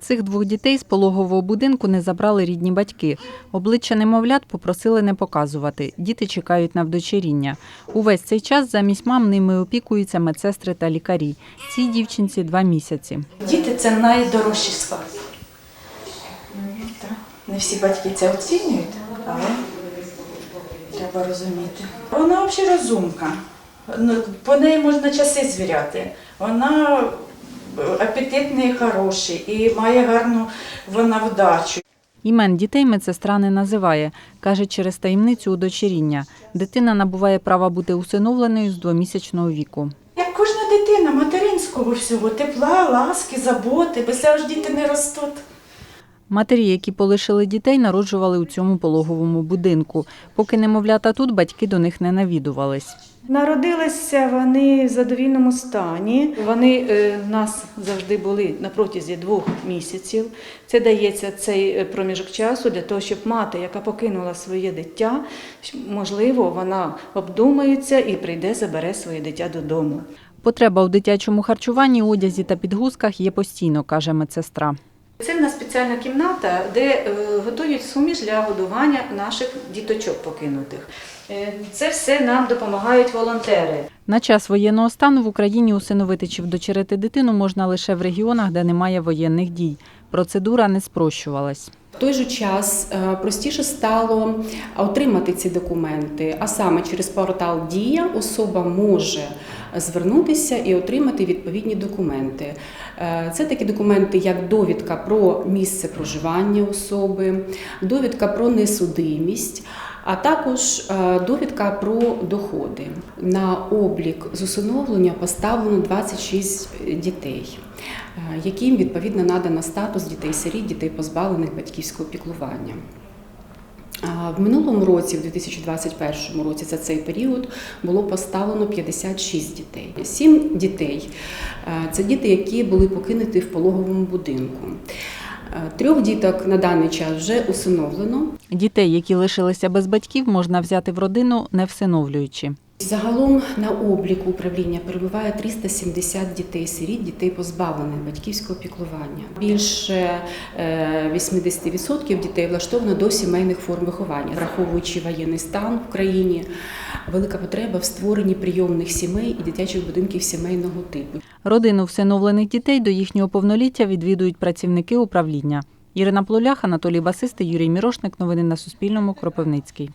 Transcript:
Цих двох дітей з пологового будинку не забрали рідні батьки. Обличчя немовлят попросили не показувати. Діти чекають на вдочеріння. Увесь цей час замість мам ними опікуються медсестри та лікарі. Цій дівчинці два місяці. Діти це найдорожчий скарб. Так. Не всі батьки це оцінюють, але треба розуміти. Вона взагалі розумка. Ну, По неї можна часи звіряти. Вона апетитний і хороший і має гарну вона вдачу. Імен дітей медсестра не називає. Каже, через таємницю удочеріння. Дитина набуває права бути усиновленою з двомісячного віку. Як кожна дитина, материнського всього, тепла, ласки, заботи, без ж діти не ростуть. Матері, які полишили дітей, народжували у цьому пологовому будинку. Поки немовлята тут, батьки до них не навідувались. Народилися вони в задовільному стані. Вони е, в нас завжди були на протязі двох місяців. Це дається цей е, проміжок часу для того, щоб мати, яка покинула своє дитя, можливо, вона обдумається і прийде, забере своє дитя додому. Потреба у дитячому харчуванні, одязі та підгузках є постійно, каже медсестра. Це в нас спеціальна кімната, де е, готують суміш для годування наших діточок покинутих. Е, Це все нам допомагають волонтери. На час воєнного стану в Україні усиновити чи вдочерити дитину можна лише в регіонах, де немає воєнних дій. Процедура не спрощувалась. В той же час е, простіше стало отримати ці документи, а саме через портал Дія особа може звернутися і отримати відповідні документи. Е, Це такі документи, як довідка про місце проживання особи, довідка про несудимість. А також е, довідка про доходи. На облік з усиновлення поставлено 26 дітей, яким відповідно надано статус дітей-сиріт, дітей позбавлених батьківського піклування. В минулому році, в 2021 році, за цей період було поставлено 56 дітей. Сім дітей це діти, які були покинуті в пологовому будинку. Трьох діток на даний час вже усиновлено. Дітей, які лишилися без батьків, можна взяти в родину, не всиновлюючи. Загалом на обліку управління перебуває 370 дітей-сиріт, дітей позбавлених батьківського піклування. Більше е, 80% дітей влаштовано до сімейних форм виховання, враховуючи воєнний стан в країні, велика потреба в створенні прийомних сімей і дитячих будинків сімейного типу. Родину всиновлених дітей до їхнього повноліття відвідують працівники управління. Ірина Плолях, Анатолій Басистий, Юрій Мірошник. Новини на Суспільному. Кропивницький.